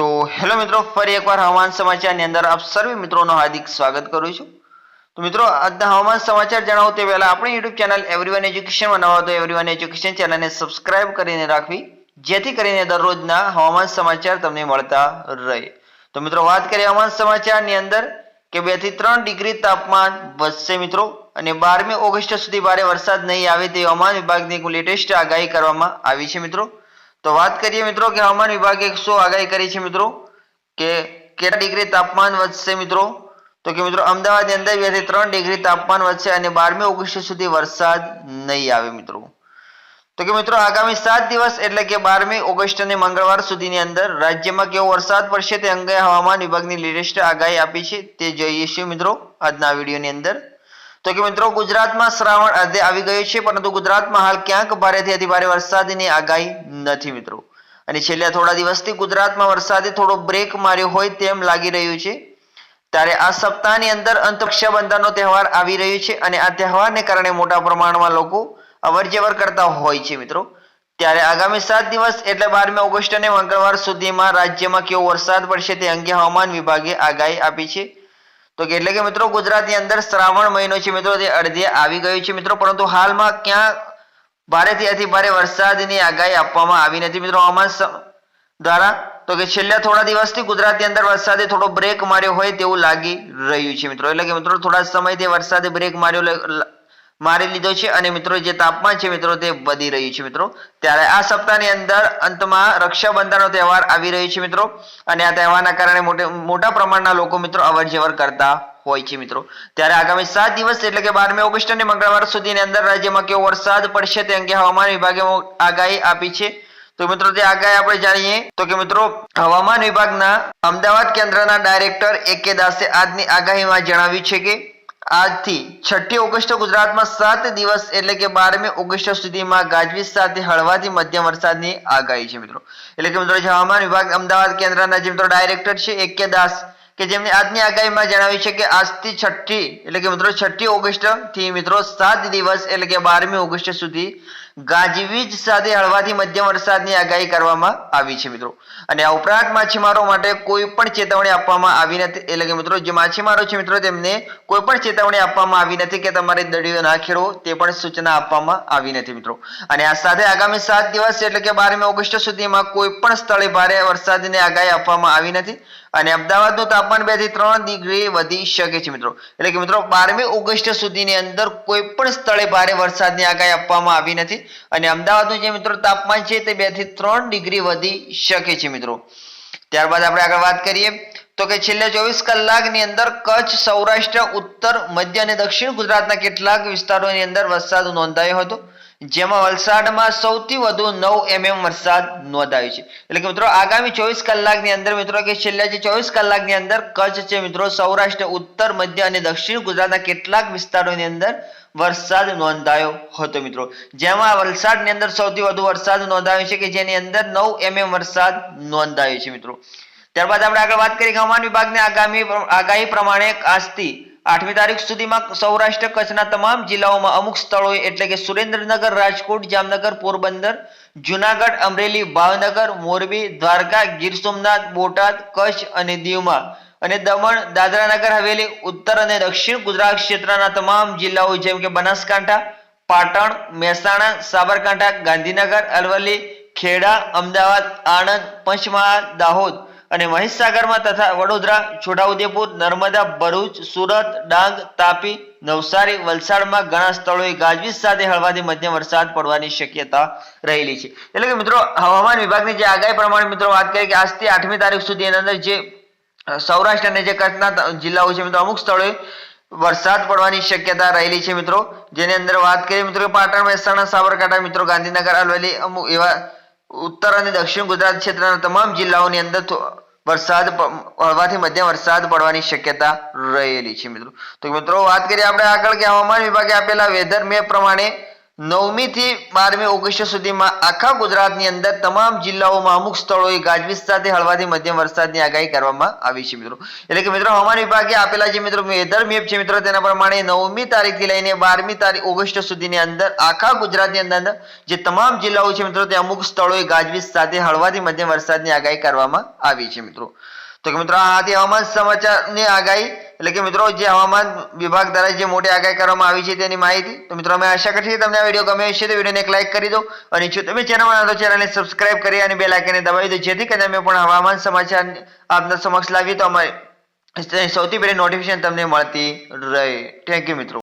તો હેલો મિત્રો, ફરી એકવાર હવામાન સમાચારની અંદર આપ સર્વે મિત્રોનો હાર્દિક સ્વાગત કરું છું. તો મિત્રો, આજના હવામાન સમાચાર જણાવો તે પહેલા આપણી યુટ્યુબ ચેનલ એવરીવન એજ્યુકેશનમાં નવા તો એવરીવન એજ્યુકેશન ચેનલને સબસ્ક્રાઇબ કરીને રાખવી, જેથી કરીને દરરોજના હવામાન સમાચાર તમને મળતા રહે. તો મિત્રો, વાત કરીએ હવામાન સમાચારની અંદર કે બેથી ત્રણ ડિગ્રી તાપમાન વધશે મિત્રો, અને બારમી ઓગસ્ટ સુધી ભારે વરસાદ નહીં આવે તે હવામાન વિભાગની લેટેસ્ટ આગાહી કરવામાં આવી છે મિત્રો. તો વાત કરીએ મિત્રો કે હવામાન વિભાગે શું આગાહી કરી છે મિત્રો? કે કેટલા ડિગ્રી તાપમાન વધશે મિત્રો? તો કે મિત્રો, અમદાવાદની અંદર બેથી ત્રણ ડિગ્રી તાપમાન વધશે અને બારમી ઓગસ્ટ સુધી વરસાદ નહીં આવે મિત્રો. તો કે મિત્રો, આગામી સાત દિવસ એટલે કે બારમી ઓગસ્ટ અને મંગળવાર સુધીની અંદર રાજ્યમાં કેવો વરસાદ પડશે તે અંગે હવામાન વિભાગની લેટેસ્ટ આગાહી આપી છે તે જોઈએ છીએ મિત્રો આજના વિડીયોની અંદર. તો કે મિત્રો, ગુજરાતમાં શ્રાવણ અર્ધે આવી ગયો છે, પરંતુ ગુજરાતમાં હાલ ક્યાંક ભારેથી અતિ ભારે વરસાદની આગાહી નથી મિત્રો. અને છેલ્લા થોડા દિવસથી ગુજરાતમાં વરસાદે થોડો બ્રેક માર્યો હોય તેમ લાગી રહ્યું છે. ત્યારે આ સપ્તાહની અંદર અંત રક્ષાબંધનનો તહેવાર આવી રહ્યો છે અને આ તહેવારને કારણે મોટા પ્રમાણમાં લોકો અવરજવર કરતા હોય છે મિત્રો. ત્યારે આગામી સાત દિવસ એટલે બારમી ઓગસ્ટ અને મંગળવાર સુધીમાં રાજ્યમાં કેવો વરસાદ પડશે તે અંગે હવામાન વિભાગે આગાહી આપી છે. તો એટલે કે મિત્રો ગુજરાતની અંદર શ્રાવણ મહિનો છે મિત્રો, તે અડધે આવી ગયો છે મિત્રો, પરંતુ હાલમાં ક્યાં ભારેથી અતિ ભારે વરસાદની આગાહી આપવામાં આવી નથી મિત્રો હવામાન દ્વારા. તો કે છેલ્લા થોડા દિવસથી ગુજરાતની અંદર વરસાદે થોડો બ્રેક માર્યો હોય તેવું લાગી રહ્યું છે મિત્રો. એટલે કે મિત્રો થોડા સમયથી વરસાદે બ્રેક માર્યો મારી લીધો છે અને મિત્રો જે તાપમાન છે મિત્રો તે વધી રહ્યું છે મિત્રો. ત્યારે આ સપ્તાહની અંદર અંતમાં રક્ષાબંધનનો તહેવાર આવી રહ્યો છે મિત્રો. અને આ તહેવારના કારણે મોટે પ્રમાણના લોકો મિત્રો અવર જવર કરતા હોય છે મિત્રો. ત્યારે આગામી સાત દિવસ એટલે કે બારમી ઓગસ્ટ અને મંગળવાર સુધીની અંદર રાજ્યમાં કેવો વરસાદ પડશે તે અંગે હવામાન વિભાગે આગાહી આપી છે. તો મિત્રો તે આગાહી આપણે જાણીએ તો કે મિત્રો હવામાન વિભાગના અમદાવાદ કેન્દ્રના ડાયરેક્ટર એ કે દાસે આજની આગાહીમાં જણાવ્યું છે કે આજથી છઠ્ઠી ઓગસ્ટ ગુજરાતમાં સાત દિવસ એટલે કે બારમી ઓગસ્ટ સુધીમાં ગાજવીજ સાથે હળવાથી મધ્યમ વરસાદની આગાહી છે મિત્રો. એટલે કે મિત્રો જે હવામાન વિભાગ અમદાવાદ કેન્દ્રના જે મિત્રો ડાયરેક્ટર છે, એ કે દાસ, કે જેમને આજની આગાહીમાં જણાવ્યું છે કે આજથી છઠ્ઠી, એટલે કે મિત્રો, છઠ્ઠી ઓગસ્ટથી મિત્રો સાત દિવસ એટલે કે બારમી ઓગસ્ટ સુધી ગાજવીજ સાથે હળવાથી મધ્યમ વરસાદની આગાહી કરવામાં આવી છે, મિત્રો. અને આ ઉપરાંત માછીમારો માટે કોઈ પણ ચેતવણી આપવામાં આવી નથી. એટલે કે, મિત્રો, જે માછીમારો છે, મિત્રો, તેમને કોઈ પણ ચેતવણી આપવામાં આવી નથી કે તમારે દરિયો ના ખેડવો, તે પણ સૂચના આપવામાં આવી નથી, મિત્રો. અને આ સાથે આગામી સાત દિવસ, એટલે કે બારમી ઓગસ્ટ સુધીમાં કોઈ પણ સ્થળે ભારે વરસાદની આગાહી આપવામાં આવી નથી. અને અમદાવાદનું તાપમાન બેથી ત્રણ ડિગ્રી વધી શકે છે, મિત્રો. એટલે કે, મિત્રો, બારમી ઓગસ્ટ સુધીની અંદર કોઈ પણ સ્થળે ભારે વરસાદની આગાહી આપવામાં આવી નથી. અને અમદાવાદનું જે મિત્રો તાપમાન છે તે બેથી ત્રણ ડિગ્રી વધી શકે છે મિત્રો. ત્યારબાદ આપણે આગળ વાત કરીએ, તો કે છેલ્લા ચોવીસ કલાકની અંદર કચ્છ, સૌરાષ્ટ્ર, ઉત્તર, મધ્ય અને દક્ષિણ ગુજરાતના કેટલાક વિસ્તારોની અંદર વરસાદ નોંધાયો હતો. જેમાં વલસાડમાં સૌથી વધુ નવ એમએમ વરસાદ નોંધાયો છે. એટલે કે મિત્રો, આગામી ચોવીસ કલાકની અંદર મિત્રો કે છેલ્લા જે ચોવીસ કલાકની અંદર કચ્છ છે મિત્રો, સૌરાષ્ટ્ર, ઉત્તર, મધ્ય અને દક્ષિણ ગુજરાતના કેટલાક વિસ્તારોની અંદર વરસાદ નોંધાયો હતો મિત્રો. જેમાં વલસાડની અંદર સૌથી વધુ વરસાદ નોંધાયો છે કે જેની અંદર નવ એમએમ વરસાદ નોંધાયો છે મિત્રો. ત્યારબાદ આપણે આગળ વાત કરીએ હવામાન વિભાગની આગામી આગાહી પ્રમાણે આજથી આઠમી તારીખ સુધીમાં સૌરાષ્ટ્ર કચ્છના તમામ જિલ્લાઓમાં અમુક સ્થળોએ એટલે કે સુરેન્દ્રનગર, રાજકોટ, જામનગર, પોરબંદર, જુનાગઢ, અમરેલી, ભાવનગર, મોરબી, દ્વારકા, ગીર સોમનાથ, બોટાદ, કચ્છ અને દીવમાં. અને દમણ, દાદરાનગર, હવેલી, ઉત્તર અને દક્ષિણ ગુજરાત ક્ષેત્રના તમામ જિલ્લાઓ જેમ કે બનાસકાંઠા, પાટણ, મહેસાણા, સાબરકાંઠા, ગાંધીનગર, અરવલ્લી, ખેડા, અમદાવાદ, આણંદ, પંચમહાલ, દાહોદ અને મહીસાગરમાં તથા વડોદરા, છોટાઉદેપુર, નર્મદા, ભરૂચ, સુરત, ડાંગ, તાપી, નવસારી, વલસાડમાં ઘણા સ્થળોએ ગાજવીજ સાથે હળવાથી મધ્યમ વરસાદ પડવાની શક્યતા રહેલી છે. એટલે કે મિત્રો, હવામાન વિભાગની જે આગાહી પ્રમાણે મિત્રો વાત કરીએ કે આજથી આઠમી તારીખ સુધી એના અંદર જે સૌરાષ્ટ્ર અને જે કચ્છના જિલ્લાઓ છે મિત્રો, અમુક સ્થળોએ વરસાદ પડવાની શક્યતા રહેલી છે મિત્રો. જેની અંદર વાત કરીએ મિત્રો પાટણ, મહેસાણા, સાબરકાંઠા, મિત્રો, ગાંધીનગર, અરવલ્લી, અમુક એવા ઉત્તર અને દક્ષિણ ગુજરાત ક્ષેત્રના તમામ જિલ્લાઓની અંદર વરસાદ હળવાથી મધ્યમ વરસાદ પડવાની શક્યતા રહેલી છે મિત્રો. તો મિત્રો વાત કરીએ આપણે આગળ કે હવામાન વિભાગે આપેલા વેધર મેપ પ્રમાણે નવમી થી બારમી ઓગસ્ટ સુધીમાં આખા ગુજરાતની અંદર તમામ જિલ્લાઓમાં અમુક સ્થળોએ ગાજવીજ સાથે હળવાથી મધ્યમ વરસાદની આગાહી કરવામાં આવી છે, મિત્રો. એટલે કે, મિત્રો, હવામાન વિભાગે આપેલા જે, મિત્રો, વેધર મેપ છે, મિત્રો, તેના પ્રમાણે નવમી તારીખથી લઈને બારમી તારીખ ઓગસ્ટ સુધીની અંદર આખા ગુજરાતની અંદર જે તમામ જિલ્લાઓ છે, મિત્રો તે અમુક સ્થળોએ ગાજવીજ સાથે હળવાથી મધ્યમ વરસાદની આગાહી કરવામાં આવી છે, મિત્રો. તો કે, મિત્રો, આ હતી હવામાન સમાચારની આગાહી. એટલે કે મિત્રો, જે હવામાન વિભાગ દ્વારા જે મોટી આગાહી કરવામાં આવી છે તેની માહિતી, તો મિત્રો, અમે આશા કરીએ તમને આ વીડિયો ગમ્યો હશે તો વિડીયોને એક લાઈક કરી દો અને જો તમે ચેનલમાં તો ચેનલને સબસ્ક્રાઇબ કરી અને બે આઇકનને દબાવી દો, જેથી કરીને અમે પણ હવામાન સમાચાર આપના સમક્ષ લાવીએ તો અમારી સૌથી પહેલી નોટિફિકેશન તમને મળતી રહે. થેન્ક યુ મિત્રો.